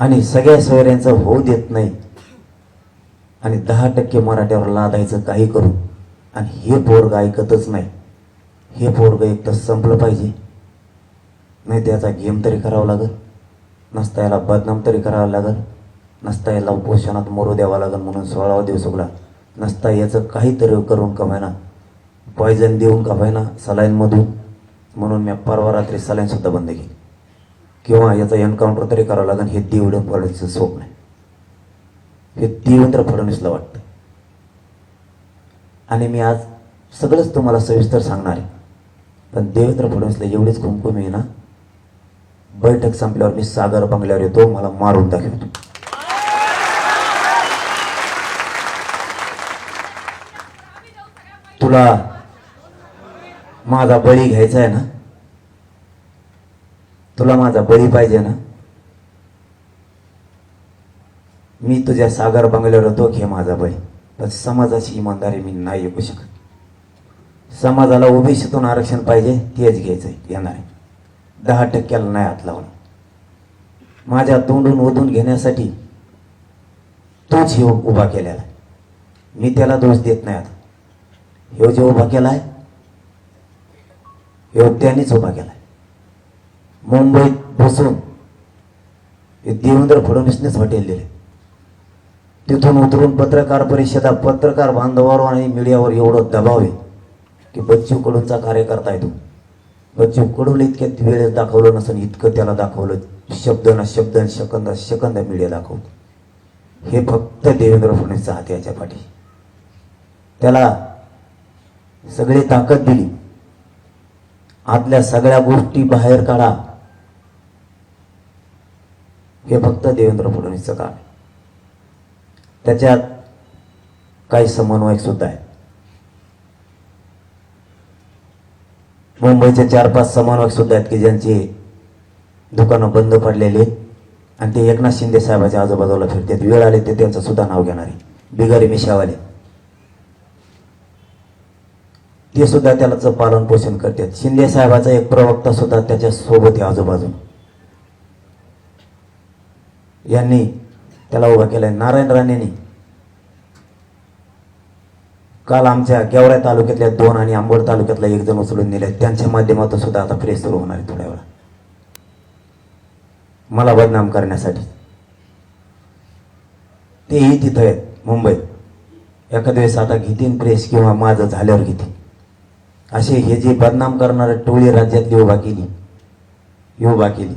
आणि सगळ्या सोयऱ्यांचं होऊ देत नाही. आणि दहा टक्के मराठ्यावर लादायचं काही करू. आणि हे पोरग ऐकतच नाही. हे पोरग एक तर संपलं पाहिजे. नाही त्याचा गेम तरी करावा लागेल. नसता याला बदनाम तरी करावं लागेल. नसता याला उपोषणात मरू द्यावा लागेल म्हणून सोळावा देऊ सगळा नसता याचं काहीतरी करून कमायना पॉयझन देऊन कमायना सलाईनमधून. म्हणून मी परवा रात्री सलाईनसुद्धा बंद केली. किंवा याचा एन्काउंटर तरी करावं लागेल. हे देवडं फडणवीसचं स्वप्न आहे. हे देवेंद्र फडणवीसला वाटतं. आणि मी आज सगळंच तुम्हाला सविस्तर सांगणार आहे. पण देवेंद्र फडणवीसला एवढीच कुमकुम आहे ना बैठक संपल्यावर मी सागर बंगल्यावर येतो मला मारून दाखवतो. तुला माझा बळी घ्यायचा आहे ना? तुला माझा बळी पाहिजे ना? मी तुझ्या सागर बंगल्यावर होतो घे माझा बळी. पण समाजाची इमानदारी मी नाही ऐकू शकत. समाजाला ओबीसीतून आरक्षण पाहिजे तेच घ्यायचंय येणार आहे. दहा टक्क्याला नाही हात लावणं माझ्या तोंडून ओधून घेण्यासाठी तोच हे उभा केलेला आहे. मी त्याला दोष देत नाही आता. ह्यो जे उभा केलाय ह्यो त्यानेच उभा केलाय. मुंबईत बसून ते देवेंद्र फडणवीसनेच हॉटेल दिले. तिथून उतरून पत्रकार परिषदा पत्रकार बांधवावर आणि मीडियावर एवढं दबाव आहे की बच्चू कडूंचा कार्यकर्ता आहे तो बच्चू कडूला इतक्या वेळेस दाखवलं नसेल इतकं त्याला दाखवलं. शब्द ना शब्द शकंद शकंद मीडिया दाखवतो. हे फक्त देवेंद्र फडणवीसचा हात याच्या पाठी. त्याला सगळी ताकद दिली. आतल्या सगळ्या गोष्टी बाहेर काढा. हे फक्त देवेंद्र फडणवीसचं काम आहे. त्याच्यात काही समन्वयक सुद्धा आहेत. मुंबईचे चार पाच समन्वयक सुद्धा आहेत की ज्यांची दुकानं बंद पडलेली आहेत. आणि ते एकनाथ शिंदे साहेबाच्या आजूबाजूला फिरतात. वेळ आले ते त्यांचं सुद्धा नाव घेणारे बिगारी मिशावाले. ते सुद्धा त्यालाच पालन पोषण करतात. शिंदे साहेबाचा एक प्रवक्ता सुद्धा त्याच्या सोबत आहे आजूबाजूला. यांनी त्याला उभा केलाय. नारायण राणेंनी काल आमच्या गेवराई तालुक्यातल्या दोन आणि आंबोड तालुक्यातला एक जण उचलून नेले. त्यांच्या माध्यमातून सुद्धा आता प्रेस सुरू होणार आहे थोड्या वेळा मला बदनाम करण्यासाठी. तेही तिथं आहेत मुंबईत एखाद्या वेळेस आता घेतीन प्रेस किंवा माझं झाल्यावर घेतील असे हे जे बदनाम करणारे टोळी राज्यातली उभा केली. ही उभा केली.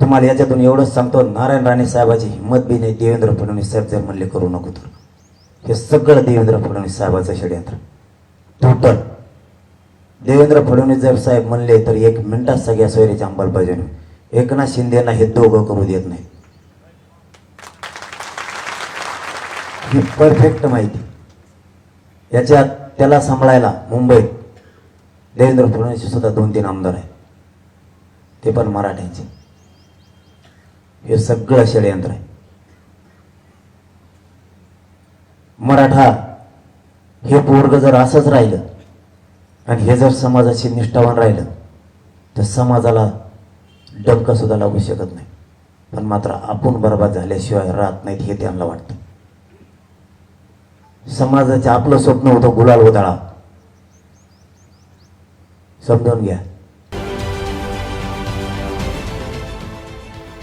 तुम्हाला याच्यातून एवढंच सांगतो नारायण राणे साहेबाची हिंमत बी नाही देवेंद्र फडणवीस साहेब जर म्हणले करू नको तर. हे सगळं देवेंद्र फडणवीस साहेबाचं षडयंत्र. टोटल देवेंद्र फडणवीस जर साहेब म्हणले तर एक मिनिटात सगळ्या सोयरीची अंमलबजावणी. एकनाथ शिंदेना हे दोघं करू देत नाही ही परफेक्ट माहिती. याच्यात त्याला सांभाळायला मुंबईत देवेंद्र फडणवीस सुद्धा दोन तीन आमदार आहेत. ते पण मराठ्यांचे. हे सगळं षडयंत्र आहे. मराठा हे पोरग जर असंच राहिलं आणि हे जर समाजाशी निष्ठावान राहिलं तर समाजाला डंक सुद्धा लागू शकत नाही. पण मात्र आपण बरबाद झाल्याशिवाय राहत नाहीत हे त्यांना वाटतं. समाजाचं आपलं स्वप्न होतं गुलाल उदाळा समजून घ्या.